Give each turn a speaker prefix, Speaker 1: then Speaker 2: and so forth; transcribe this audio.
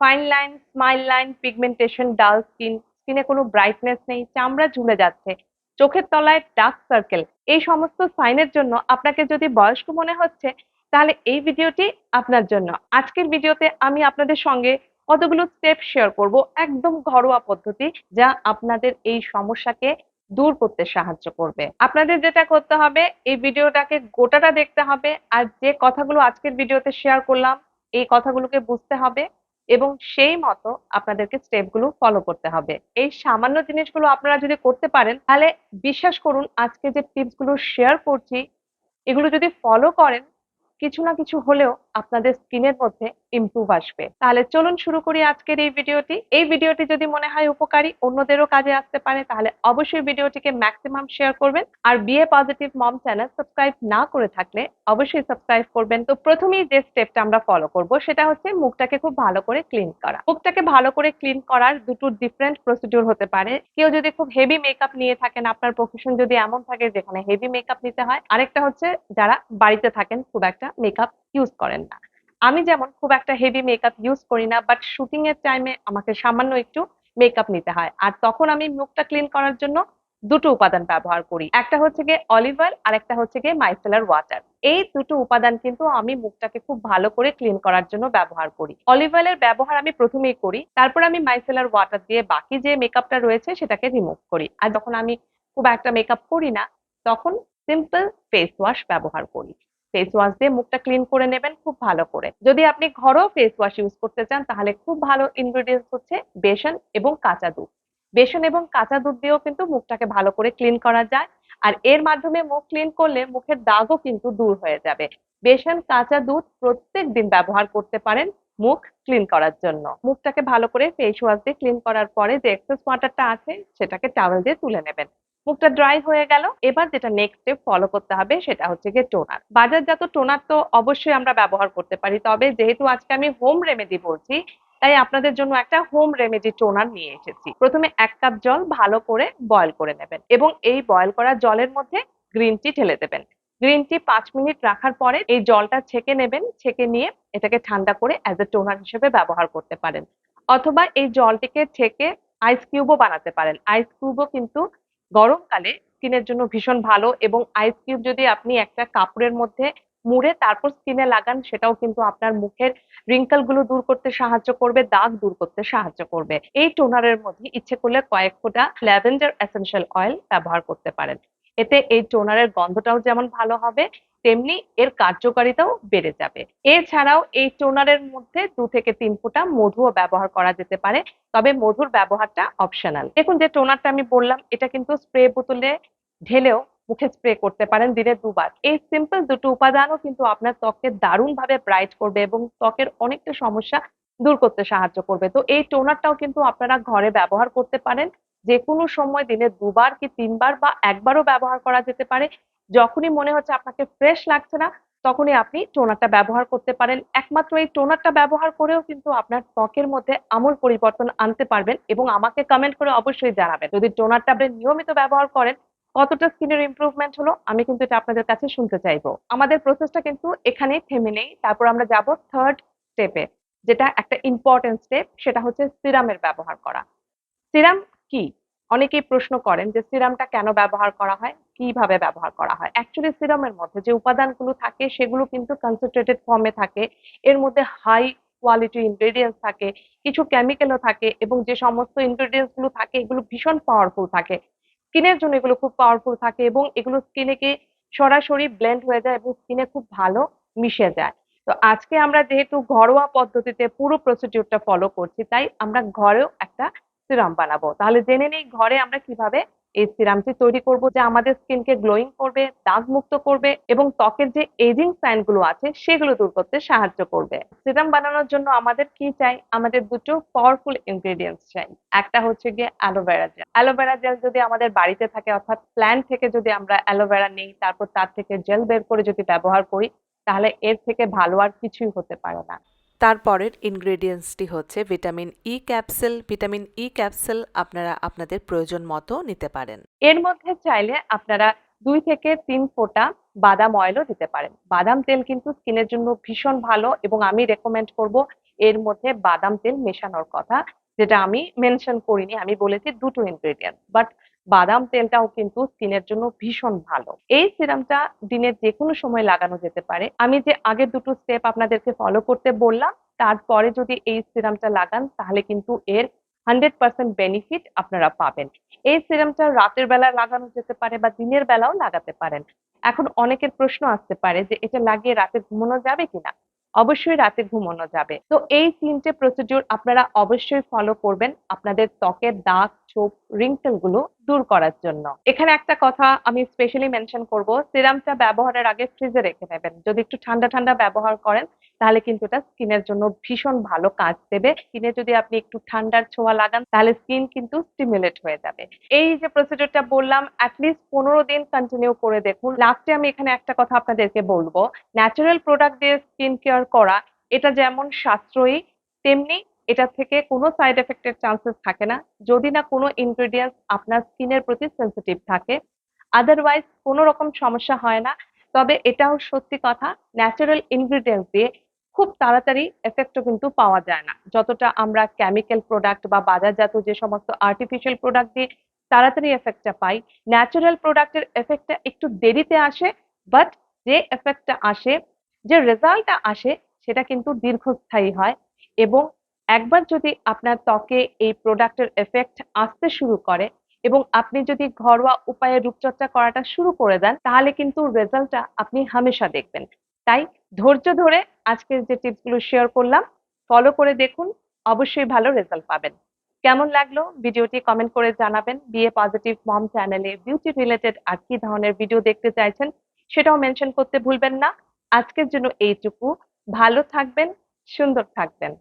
Speaker 1: Fine line smile line pigmentation dull skin স্কিনে কোনো brightness নেই, চামড়া ঝুলে যাচ্ছে, চোখের তলায় ডার্ক সার্কেল এই সমস্ত সাইনের জন্য আপনাকে যদি বয়স্ক মনে হচ্ছে, তাহলে এই ভিডিওটি আপনার জন্য। আজকের ভিডিওতে আমি আপনাদের সঙ্গে কতগুলো স্টেপ শেয়ার করব, একদম ঘরোয়া পদ্ধতি যা আপনাদের এই সমস্যাকে দূর করতে সাহায্য করবে। আপনাদের যেটা করতে হবে, এই ভিডিওটাকে গোটাটা দেখতে হবে, আর যে কথাগুলো আজকের ভিডিওতে শেয়ার করলাম, এই কথাগুলোকে বুঝতে হবে। এবং সেই মতো আপনাদেরকে স্টেপগুলো ফলো করতে হবে। এই সামান্য জিনিসগুলো আপনারা যদি করতে পারেন, তাহলে বিশ্বাস করুন আজকে যে টিপসগুলো শেয়ার করছি, এগুলো যদি ফলো করেন, কিছু না কিছু হলেও আপনাদের স্কিনের মধ্যে ইমপ্রুভ আসবে। তাহলে চলুন শুরু করি আজকের এই ভিডিওটি। এই ভিডিওটি যদি মনে হয় উপকারী, অন্যদেরও কাজে আসতে পারে, তাহলে অবশ্যই ভিডিওটিকে ম্যাক্সিমাম শেয়ার করবেন। আর be a positive mom channel subscribe না করে থাকলে অবশ্যই সাবস্ক্রাইব করবেন। তো প্রথমেই যে স্টেপটা আমরা ফলো করব, সেটা হচ্ছে মুখটাকে খুব ভালো করে ক্লিন করা। মুখটাকে ভালো করে ক্লিন করার দুটো ডিফারেন্ট প্রসিডিউর হতে পারে। কেউ যদি খুব হেভি মেকআপ নিয়ে থাকেন, আপনার প্রফেশন যদি এমন থাকে যেখানে হেভি মেকআপ নিতে হয়, আরেকটা হচ্ছে যারা বাড়িতে থাকেন, খুব একটা মেকআপ ইউজ করেন না। আমি যেমন খুব একটা হেভি মেকআপ ইউজ করি না বাট শুটিং এর টাইমে আমাকে সামান্য একটু মেকআপ নিতে হয়। আর তখন আমি মুখটা ক্লিন করার জন্য দুটো উপাদান ব্যবহার করি। একটা হচ্ছে গিয়ে অলিভ অয়েল আর একটা হচ্ছে গিয়ে মাইসেলার ওয়াটার এই দুটো উপাদান কিন্তু আমি মুখটাকে খুব ভালো করে ক্লিন করার জন্য ব্যবহার করি। অলিভ অয়েলের ব্যবহার আমি প্রথমেই করি, তারপর আমি মাইসেলার ওয়াটার দিয়ে বাকি যে মেকআপটা রয়েছে সেটাকে রিমুভ করি। আর যখন আমি খুব একটা মেকআপ করি না, তখন সিম্পল ফেস ওয়াশ ব্যবহার করি। ফেস ওয়াশ দিয়ে মুখটা ক্লিন করে নেবেন, খুব ভালো করে। যদি আপনি ঘরেও ফেস ওয়াশ ইউজ করতে চান, তাহলে খুব ভালো ইনগ্রিডিয়েন্টস হচ্ছে বেসন এবং কাঁচা দুধ। বেসন এবং কাঁচা দুধ দিয়েও কিন্তু মুখটাকে ভালো করে ক্লিন করা যায়। আর এর মাধ্যমে মুখ ক্লিন করলে মুখের দাগও কিন্তু দূর হয়ে যাবে। বেসন, কাঁচা দুধ প্রত্যেক দিন ব্যবহার করতে পারেন মুখ ক্লিন করার জন্য। মুখটাকে ভালো করে ফেস ওয়াশ দিয়ে ক্লিন করার পরে যে এক্সেস ওয়াটারটা আছে, সেটাকে টাওয়েল দিয়ে তুলে নেবেন। মুখটা ড্রাই হয়ে গেল। এবার যেটা নেক্সট স্টেপ ফলো করতে হবে সেটা হচ্ছে গিয়ে টোনার বাজারজাত টোনার তো অবশ্যই আমরা ব্যবহার করতে পারি। তবে যেহেতু আজকে আমি হোম রেমেডি বলছি, তাই আপনাদের জন্য একটা হোম রেমেডি টোনার নিয়ে এসেছি। প্রথমে এক কাপ জল ভালো করে বয়ল করে নেবেন এবং এই বয়ল করা জলের মধ্যে গ্রিন টি ঢেলে দেবেন। গ্রিন টি পাঁচ মিনিট রাখার পরে এই জলটা ছেঁকে নেবেন, ছেঁকে নিয়ে এটাকে ঠান্ডা করে অ্যাজ এ টোনার হিসেবে ব্যবহার করতে পারেন। অথবা এই জলটিকে ছেঁকে আইস কিউবও বানাতে পারেন। আইস কিউবও কিন্তু গরমকালে স্কিনের জন্য ভীষণ ভালো এবং আইস কিউব যদি আপনি একটা কাপড়ের মধ্যে মুড়ে তারপর স্কিনে লাগান, সেটাও কিন্তু আপনার মুখের রিঙ্কেলগুলো দূর করতে সাহায্য করবে, দাগ দূর করতে সাহায্য করবে। এই টোনারের মধ্যে ইচ্ছে করলে কয়েক ফোঁটা ল্যাভেন্ডার এসেনশিয়াল অয়েল ব্যবহার করতে পারেন। এতে এই টোনারের গন্ধটাও যেমন ভালো হবে, তেমনি এর কার্যকারিতাও বেড়ে যাবে। এছাড়াও এই টোনারের মধ্যে দু থেকে তিন ফোঁটা মধুও ব্যবহার করা যেতে পারে, তবে মধুর ব্যবহারটা অপশনাল দেখুন যে টোনারটা আমি বললাম, এটা কিন্তু স্প্রে বোতলে ঢেলেও মুখে স্প্রে করতে পারেন দিনে দুবার। এই সিম্পল দুটো উপাদানও কিন্তু আপনার ত্বককে দারুণ ভাবে ব্রাইট করবে এবং ত্বকের অনেকটা সমস্যা দূর করতে সাহায্য করবে। তো এই টোনারটাও কিন্তু আপনারা ঘরে ব্যবহার করতে পারেন যে কোনো সময় দিনে দুবার কি তিনবার বা একবারও ব্যবহার করা যেতে পারে, যখনই মনে হচ্ছে আপনাকে ফ্রেশ লাগছে না, তখনই আপনি টোনারটা ব্যবহার করতে পারেন। একমাত্র এই টোনারটা ব্যবহার করেও কিন্তু আপনার ত্বকের মধ্যে আমূল পরিবর্তন আনতে পারবেন এবং আমাকে কমেন্ট করে অবশ্যই জানাবেন। যদি টোনারটা আপনি নিয়মিত ব্যবহার করেন, কতটা স্কিনের ইম্প্রুভমেন্ট হলো, আমি কিন্তু এটা আপনাদের কাছে শুনতে চাইব। আমাদের প্রসেসটা কিন্তু এখানে থেমে নেই। তারপর আমরা যাব থার্ড স্টেপে যেটা একটা ইম্পর্টেন্ট স্টেপ সেটা হচ্ছে সিরামের ব্যবহার করা। সিরাম কি? অনেকেই প্রশ্ন করেন যে সিরামটা কেন ব্যবহার করা হয়? কীভাবে ব্যবহার করা হয়? অ্যাকচুয়ালি সিরামের মধ্যে যে উপাদানগুলো থাকে, সেগুলো কিন্তু কনসেন্ট্রেটেড ফর্মে থাকে। এর মধ্যে হাই কোয়ালিটি ইনগ্রেডিয়েন্টস থাকে, কিছু কেমিক্যালও থাকে এবং যে সমস্ত ইনগ্রেডিয়েন্টসগুলো থাকে, এগুলো ভীষণ পাওয়ারফুল থাকে। স্কিনের জন্য এগুলো খুব পাওয়ারফুল থাকে এবং এগুলো স্কিনে কে সরাসরি ব্লেন্ড হয়ে যায় এবং স্কিনে খুব ভালো মিশে যায়। তো আজকে আমরা যেহেতু ঘরোয়া পদ্ধতিতে পুরো প্রসিডিউরটা ফলো করছি, তাই আমরা ঘরেও একটা সিরাম বানাবো। তাহলে জেনে নেই ঘরে আমরা কীভাবে এই সিরামটি তৈরি করব, যা আমাদের স্কিনকে গ্লোয়িং করবে দাগ মুক্ত করবে এবং ত্বকের যে এজিং সাইনগুলো আছে, সেগুলো দূর করতে সাহায্য করবে। সিরাম বানানোর জন্য আমাদের কি চাই? আমাদের দুটো পাওয়ারফুল ইনগ্রেডিয়েন্টস চাই। একটা হচ্ছে গিয়ে অ্যালোভেরা জেল অ্যালোভেরা জেল যদি আমাদের বাড়িতে থাকে, অর্থাৎ প্ল্যান্ট থেকে যদি আমরা অ্যালোভেরা নেই, তারপর তার থেকে জেল বের করে যদি ব্যবহার করি, তাহলে এর থেকে ভালো আর কিছুই হতে পারে না।
Speaker 2: তারপরের ইনগ্রেডিয়েন্টসটি হচ্ছে vitamin E capsule vitamin E capsule আপনারা আপনাদের প্রয়োজন মতো নিতে পারেন।
Speaker 1: এর মধ্যে চাইলে আপনারা দুই থেকে তিন ফোঁটা বাদাম অয়েলও দিতে পারেন। বাদাম তেল কিন্তু স্কিনের জন্য ভীষণ ভালো এবং আমি রেকমেন্ড করব এর মধ্যে বাদাম তেল মেশানোর কথা, যেটা আমি মেনশন করিনি, আমি বলেছি দুটো ইনগ্রেডিয়েন্ট বাট বাদাম তেলটাও কিন্তু স্কিনের জন্য ভীষণ ভালো। এই সিরামটা দিনের যে কোনো সময় লাগানো যেতে পারে। আমি যে আগের দুটো স্টেপ আপনাদেরকে ফলো করতে বললাম, তারপরে যদি এই সিরামটা লাগান, তাহলে কিন্তু এর হান্ড্রেড পার্সেন্ট বেনিফিট আপনারা পাবেন। এই সিরামটা রাতের বেলা লাগানো যেতে পারে বা দিনের বেলাও লাগাতে পারেন। এখন অনেকের প্রশ্ন আসতে পারে যে, এটা লাগিয়ে রাতে ঘুমানো যাবে কিনা? অবশ্যই রাতে ঘুমানো যাবে। তো এই তিনটে প্রসিডিউর আপনারা অবশ্যই ফলো করবেন আপনাদের ত্বকের দাগ, ছোপ রিঙ্কেলগুলো দূর করার জন্য। এখানে একটা কথা আমি স্পেশালি মেনশন করব সিরামটা ব্যবহারের আগে ফ্রিজে রেখে নেবেন যদি একটু ঠান্ডা ঠান্ডা ব্যবহার করেন তাহলে কিন্তু এটা স্কিনের জন্য ভীষণ ভালো কাজ দেবে। স্কিনে যদি আপনি একটু ঠান্ডার ছোঁয়া লাগান, তাহলে স্কিন কিন্তু স্টিমুলেট হয়ে যাবে। এই যে প্রসিডিউরটা বললাম অ্যাটলিস্ট পনেরো দিন কন্টিনিউ করে দেখুন। লাস্টে আমি এখানে একটা কথা আপনাদেরকে বলব। ন্যাচারাল প্রোডাক্ট দিয়ে স্কিন কেয়ার করা, এটা যেমন সাশ্রয়ী, তেমনি এটা থেকে কোনো সাইড এফেক্টের চান্সেস থাকে না। যদি না কোনো ইনগ্রেডিয়েন্টস আপনার স্কিনের প্রতি সেন্সিটিভ থাকে। আদারওয়াইজ কোনো রকম সমস্যা হয় না। তবে এটাও সত্যি কথা ন্যাচারাল ইনগ্রিডিয়েন্টস দিয়ে খুব তাড়াতাড়ি এফেক্টও কিন্তু পাওয়া যায় না। যতটা আমরা কেমিক্যাল প্রোডাক্ট বা বাজারজাত যে সমস্ত আর্টিফিশিয়াল প্রোডাক্ট দিয়ে তাড়াতাড়ি এফেক্টটা পাই ন্যাচারাল প্রোডাক্টের এফেক্টটা একটু দেরিতে আসে বাট যে এফেক্টটা আসে, যে রেজাল্টটা আসে, সেটা কিন্তু দীর্ঘস্থায়ী হয়। এবং একবার যদি আপনার ত্বকে এই প্রোডাক্টের এফেক্ট আসতে শুরু করে এবং আপনি যদি ঘরোয়া উপায়ে রূপচর্চা করাটা শুরু করে দেন, তাহলে কিন্তু রেজাল্টটা আপনি হামেশা দেখবেন। তাই ধৈর্য ধরে আজকের যে টিপসগুলো শেয়ার করলাম ফলো করে দেখুন, অবশ্যই ভালো রেজাল্ট পাবেন। কেমন লাগল? ভিডিওটি কমেন্ট করে জানাবেন। বিএ পজিটিভ মম চ্যানেলে বিউটি রিলেটেড আর কি ধরনের ভিডিও দেখতে চাইছেন সেটাও মেনশন করতে ভুলবেন না। আজকের জন্য এইটুকু। ভালো থাকবেন, সুন্দর থাকবেন।